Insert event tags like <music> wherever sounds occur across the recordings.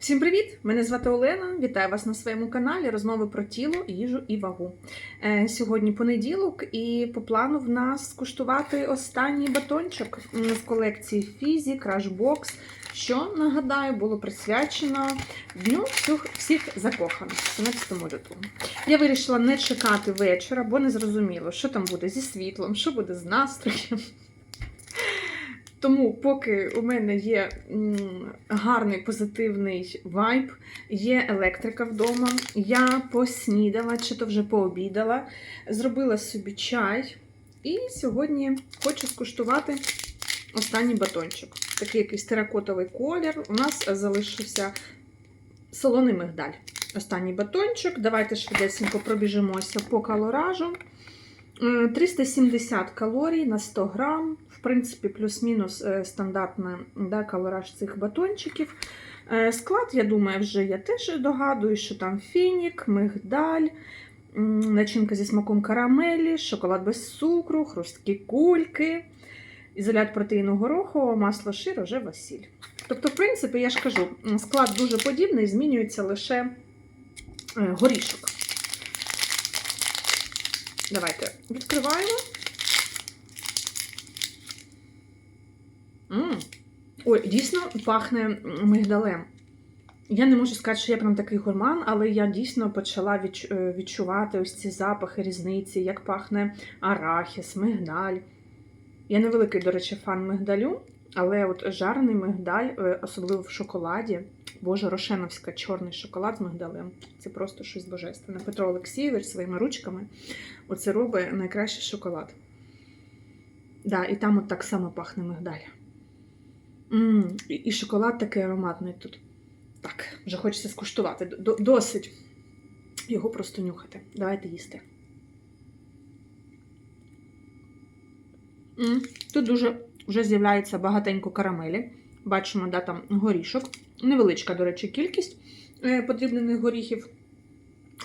Всім привіт! Мене звати Олена. Вітаю вас на своєму каналі Розмови про тіло, їжу і вагу. Е, Сьогодні понеділок, і по плану в нас скуштувати останній батончик в колекції Фізі Box, що нагадаю було присвячено Дню всіх, всіх закоханих 17 лютого. Я вирішила не чекати вечора, бо не зрозуміло, що там буде зі світлом, що буде з настроєм. Тому, поки у мене є гарний позитивний вайб, є електрика вдома, я поснідала чи то вже пообідала, зробила собі чай. І сьогодні хочу скуштувати останній батончик. Такий якийсь теракотовий колір. У нас залишився солоний мигдаль. Останній батончик. Давайте швидесенько пробіжимося по калоражу. Е, 370 калорій на 100 грам. В принципі, плюс-мінус е, стандартний да, калораж цих батончиків. Е, Склад, я думаю, вже я теж догадую, що там фінік, мигдаль, начинка зі смаком карамелі, шоколад без цукру, хрусткі кульки, ізолят протеїну горохового, масло ши, рожева сіль. Тобто, в принципі, я ж кажу, склад дуже подібний, змінюється лише е, горішок. Давайте відкриваємо. М. Ой, дійсно пахне мигдалем. Я не можу сказати, що я прям такий гурман, але я дійсно почала е, відчувати ось ці запахи різниці, як пахне арахіс, мигдаль. Я не великий, до речі, фан мигдалю, але от жарений мигдаль, е, особливо в шоколаді, боже, рошеновська чорний шоколад з мигдалем. Це просто щось божественне. Петро Олексійович своїми ручками оце робить найкращий шоколад. Да, і там от так само пахне мигдаль. м і, і шоколад такий ароматний тут. Так, вже хочеться скуштувати. Досить його просто нюхати. Давайте їсти. М, Тут дуже вже з'являється багатенько карамелі. Бачимо, да, там горішок. Невеличка, до речі, кількість е, подрібнених горіхів.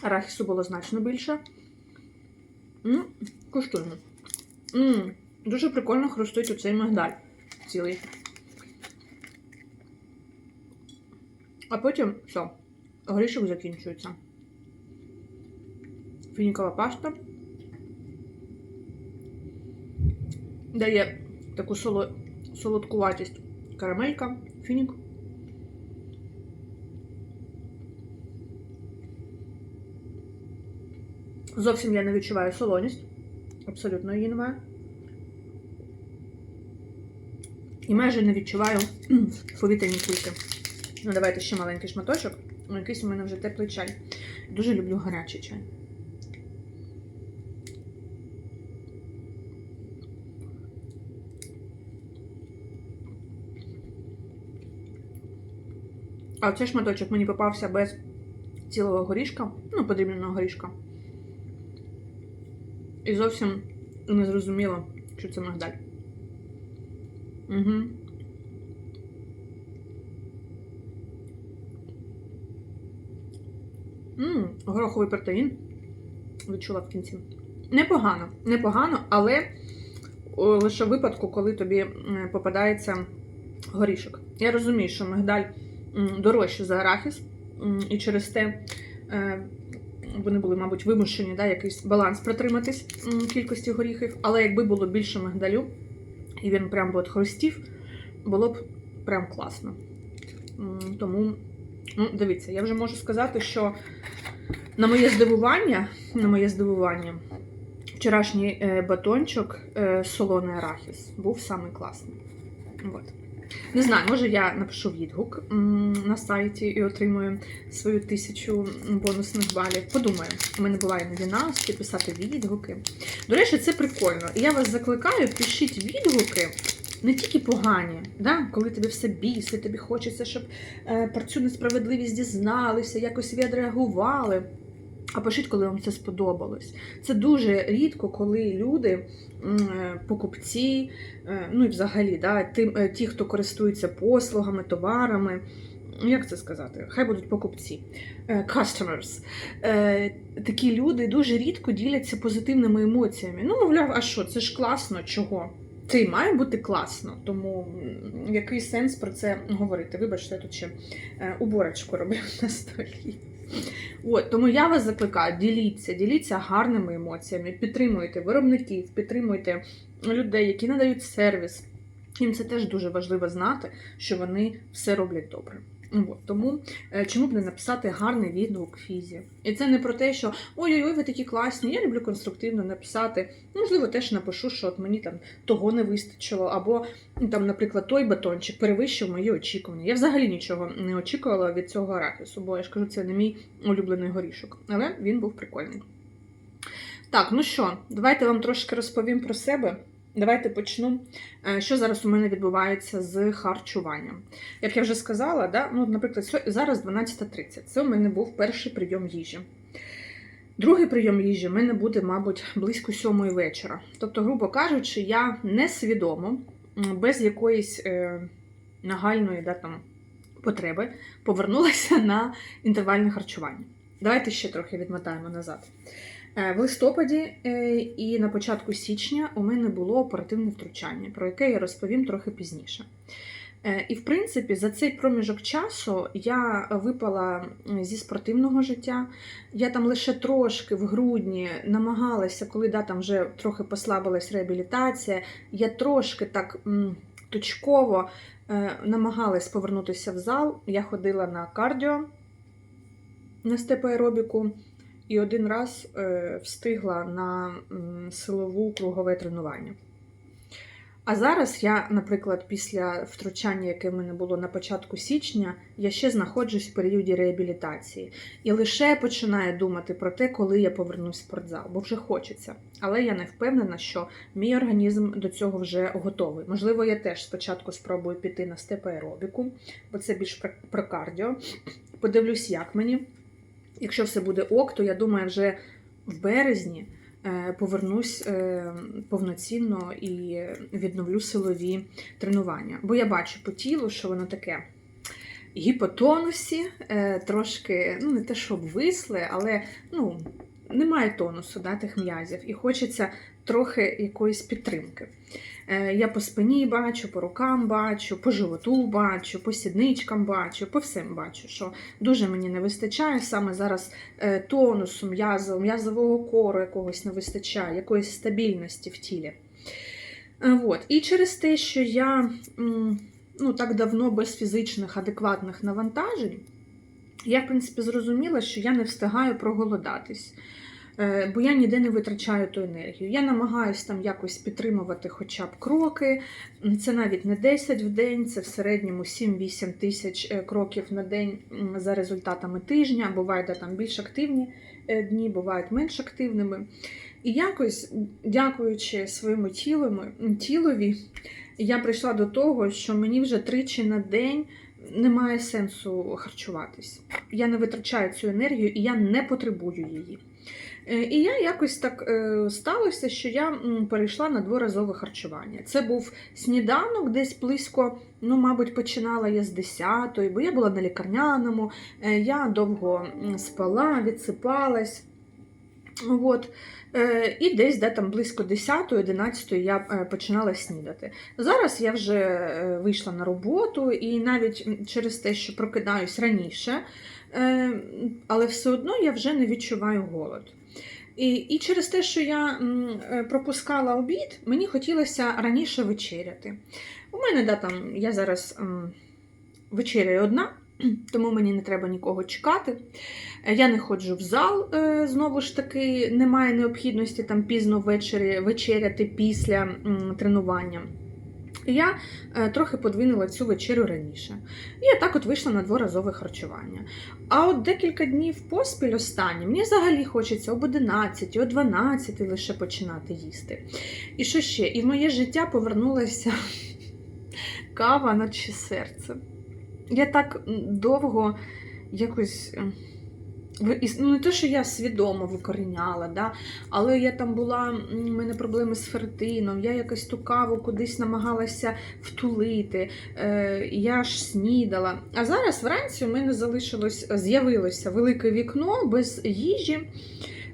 Арахісу було значно більше. М, Куштуємо. М, Дуже прикольно хрустить оцей мигдаль цілий. А потім все, горішок закінчується. Фінікова паста. Дає таку соло... солодкуватість карамелька, фінік. Зовсім я не відчуваю солоність. Абсолютно її немає. І майже не відчуваю повітряні кульки. Ну, давайте ще маленький шматочок. Ну, Якийсь у мене вже теплий чай. Дуже люблю гарячий чай. А цей шматочок мені попався без цілого горішка, ну, подрібненого горішка. І зовсім не зрозуміло, що це мигдаль. Угу. Ммм, гороховий протеїн. Відчула в кінці. Непогано, непогано, але лише в випадку, коли тобі попадається горішок. Я розумію, що мигдаль дорожче за арахіс, і через те е, вони були, мабуть, вимушені да, якийсь баланс протриматись кількості горіхів. Але якби було більше мигдалю, і він прям би от хрустів, було б прям класно. Тому, ну, дивіться, я вже можу сказати, що на моє здивування, на моє здивування, вчорашній е, батончик е, солоний арахіс був самий класний. От. Не знаю, може я напишу відгук на сайті і отримую свою тисячу бонусних балів. Подумаю, у мене буває іноді насті писати відгуки. До речі, це прикольно. І я вас закликаю, пишіть відгуки. Не тільки погані, да? коли тобі все бісить, тобі хочеться, щоб е, про цю несправедливість дізналися, якось відреагували. А пишіть, коли вам це сподобалось. Це дуже рідко, коли люди, е, покупці, е, ну і взагалі, да, ті, е, ті, хто користується послугами, товарами. Як це сказати? Хай будуть покупці, customers. Такі люди дуже рідко діляться позитивними емоціями. Ну, мовляв, а що, це ж класно, чого? це і має бути класно. Тому який сенс про це говорити? Вибачте, я тут ще уборочку роблю <laughs> на столі. От, тому я вас закликаю, діліться, діліться гарними емоціями, підтримуйте виробників, підтримуйте людей, які надають сервіс. Їм це теж дуже важливо знати, що вони все роблять добре. От, тому е, чому б не написати гарний відгук фізі? І це не про те, що ой-ой-ой, ви такі класні, я люблю конструктивно написати. Можливо, теж напишу, що от мені там того не вистачило, або там, наприклад, той батончик перевищив мої очікування. Я взагалі нічого не очікувала від цього арахісу, бо я ж кажу, це не мій улюблений горішок. Але він був прикольний. Так, ну що, давайте вам трошки розповім про себе. Давайте почну. Е, Що зараз у мене відбувається з харчуванням? Як я вже сказала, да? ну, наприклад, зараз 12.30. Це у мене був перший прийом їжі. Другий прийом їжі в мене буде, мабуть, близько сьомої вечора. Тобто, грубо кажучи, я несвідомо, без якоїсь е, нагальної да, там, потреби, повернулася на інтервальне харчування. Давайте ще трохи відмотаємо назад. Е, В листопаді е, і на початку січня у мене було оперативне втручання, про яке я розповім трохи пізніше. Е, І, в принципі, за цей проміжок часу я випала зі спортивного життя. Я там лише трошки в грудні намагалася, коли да, там вже трохи послабилась реабілітація, я трошки так точково намагалась повернутися в зал. Я ходила на кардіо на степоаеробіку і один раз е, встигла на силову кругове тренування. А зараз я, наприклад, після втручання, яке в мене було на початку січня, я ще знаходжусь в періоді реабілітації і лише починаю думати про те, коли я повернусь в спортзал, бо вже хочеться. Але я не впевнена, що мій організм до цього вже готовий. Можливо, я теж спочатку спробую піти на степоаеробіку, бо це більш про кардіо. Подивлюсь, як мені. Якщо все буде ок, то я думаю, вже в березні е, повернусь е, повноцінно і відновлю силові тренування. Бо я бачу по тілу, що воно таке гіпотонусі, е, трошки, ну не те, що обвисле, але ну, немає тонусу да, тих м'язів, і хочеться трохи якоїсь підтримки. Е, Я по спині бачу, по рукам бачу, по животу бачу, по сідничкам бачу, по всім бачу, що дуже мені не вистачає саме зараз е, тонусу м'язу, м'язового кору якогось не вистачає, якоїсь стабільності в тілі. Е, Вот. І через те, що я ну, так давно без фізичних адекватних навантажень, я, в принципі, зрозуміла, що я не встигаю проголодатись. Е, Бо я ніде не витрачаю ту енергію. Я намагаюся там якось підтримувати хоча б кроки. Це навіть не 10 в день, це в середньому 7-8 тисяч е, кроків на день за результатами тижня. Бувають там більш активні е, дні, бувають менш активними. І якось, дякуючи своєму тілу, тілові, я прийшла до того, що мені вже тричі на день немає сенсу харчуватись. Я не витрачаю цю енергію і я не потребую її. Е, І я якось так е, сталося, що я перейшла на дворазове харчування. Це був сніданок, десь близько, ну, мабуть, починала я з 10-ї, бо я була на лікарняному, е, я довго спала, відсипалась. От. Е, І десь де там близько 10-11 я е, починала снідати. Зараз я вже е, вийшла на роботу, і навіть через те, що прокидаюсь раніше, але все одно я вже не відчуваю голод. І, і через те, що я пропускала обід, мені хотілося раніше вечеряти. У мене да, там, я зараз вечеряю одна, <clears throat> тому мені не треба нікого чекати. Е, Я не ходжу в зал, е, знову ж таки, немає необхідності там пізно ввечері вечеряти після тренування. Я е, трохи подвинула цю вечерю раніше. І я так от вийшла на дворазове харчування. А от декілька днів поспіль останні, мені взагалі хочеться об 11, о 12 лише починати їсти. І що ще? І в моє життя повернулася <laughs> кава наче серце. Я так довго якось. і- Ну, не те, що я свідомо викоріняла, да? але я там була, у мене проблеми з фертином, я якось ту каву кудись намагалася втулити, е, я ж снідала. А зараз вранці у мене залишилось, з'явилося велике вікно без їжі.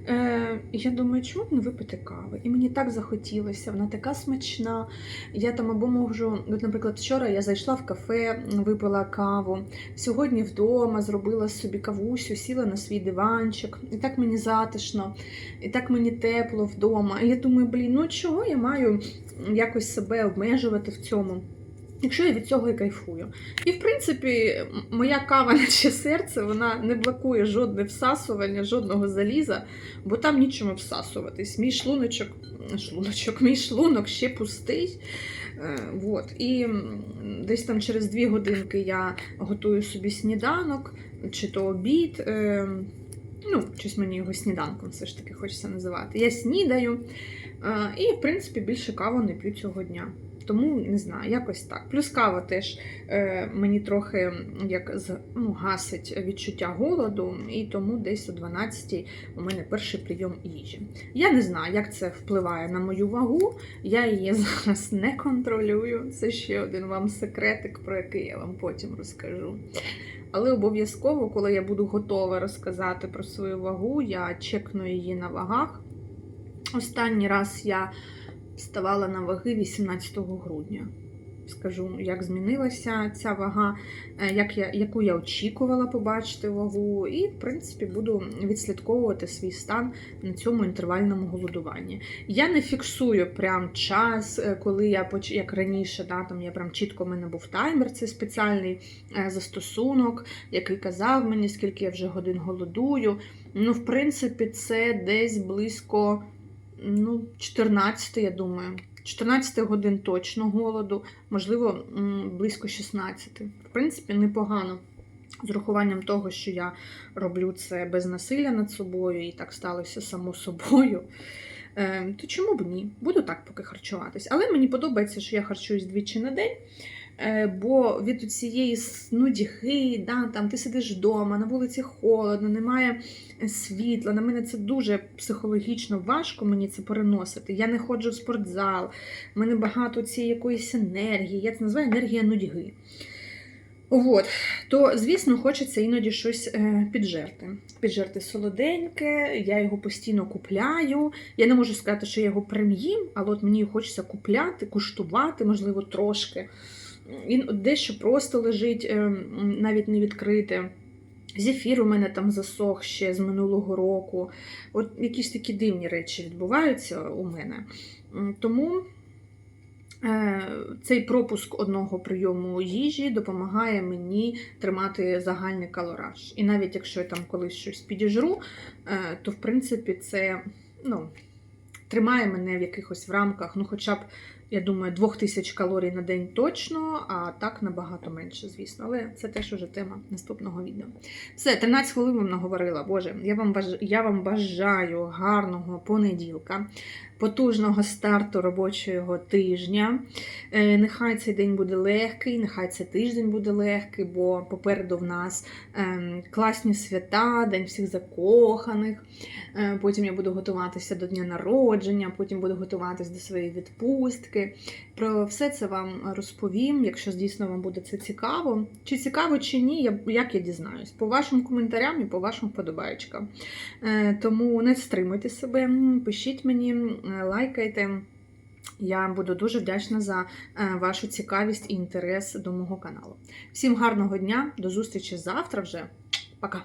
Е, я думаю, чому б не випити кави? І мені так захотілося, вона така смачна. Я там або можу, от, наприклад, вчора я зайшла в кафе, випила каву. Сьогодні вдома зробила собі кавусю, сіла на свій диванчик. І так мені затишно, і так мені тепло вдома. І я думаю, блін, ну чого я маю якось себе обмежувати в цьому? Якщо я від цього і кайфую. І в принципі, моя кава, наче серце, вона не блокує жодне всасування, жодного заліза, бо там нічому всасуватись. Мій шлуночок, шлуночок, мій шлунок ще пустий. Е, Вот. І десь там через дві годинки я готую собі сніданок, чи то обід. Е, Ну, щось мені його сніданком все ж таки хочеться називати. Я снідаю е, і, в принципі, більше каву не п'ю цього дня. Тому не знаю, якось так. Плюс кава теж е, мені трохи як ну, гасить відчуття голоду, і тому десь о 12 у мене перший прийом їжі. Я не знаю, як це впливає на мою вагу. Я її <laughs> зараз не контролюю. Це ще один вам секретик, про який я вам потім розкажу. Але обов'язково, коли я буду готова розказати про свою вагу, я чекну її на вагах. Останній раз я ставала на ваги 18 грудня. Скажу, як змінилася ця вага, е, як я, яку я очікувала побачити вагу, і, в принципі, буду відслідковувати свій стан на цьому інтервальному голодуванні. Я не фіксую прям час, е, коли я як раніше, да, там я прям чітко в мене був таймер, це спеціальний е, застосунок, який казав мені, скільки я вже годин голодую. Ну, в принципі, це десь близько ну, 14, я думаю. 14 годин точно голоду, можливо, близько 16. В принципі, непогано. З урахуванням того, що я роблю це без насилля над собою, і так сталося само собою. Е, То чому б ні? Буду так поки харчуватись. Але мені подобається, що я харчуюсь двічі на день. Е, Бо від цієї нудьги, да, там ти сидиш вдома, на вулиці холодно, немає світла. На мене це дуже психологічно важко мені це переносити. Я не ходжу в спортзал, в мене багато цієї якоїсь енергії. Я це називаю енергія нудьги. От, то, звісно, хочеться іноді щось е, піджерти. Піджерти солоденьке, я його постійно купляю. Я не можу сказати, що я його прям їм, але от мені хочеться купляти, куштувати, можливо, трошки. Він дещо просто лежить, е, навіть не відкрите. Зефір у мене там засох ще з минулого року. От якісь такі дивні речі відбуваються у мене. Тому е, цей пропуск одного прийому їжі допомагає мені тримати загальний калораж. І навіть якщо я там колись щось підіжру, е, то в принципі це ну, тримає мене в якихось в рамках, ну, хоча б, я думаю, 2000 калорій на день точно, а так набагато менше, звісно. Але це теж уже тема наступного відео. Все, 13 хвилин вам наговорила. Боже, я вам бажаю, я вам бажаю гарного понеділка, потужного старту робочого тижня. Е, Нехай цей день буде легкий, нехай цей тиждень буде легкий, бо попереду в нас ем, класні свята, День всіх закоханих. Е, Потім я буду готуватися до дня народження, потім буду готуватися до своєї відпустки. Про все це вам розповім, якщо дійсно вам буде це цікаво. Чи цікаво, чи ні, як я дізнаюсь. По вашим коментарям і по вашим вподобайчикам. Е, Тому не стримуйте себе, пишіть мені, е, лайкайте. Я буду дуже вдячна за е, вашу цікавість і інтерес до мого каналу. Всім гарного дня, до зустрічі завтра вже. Пока!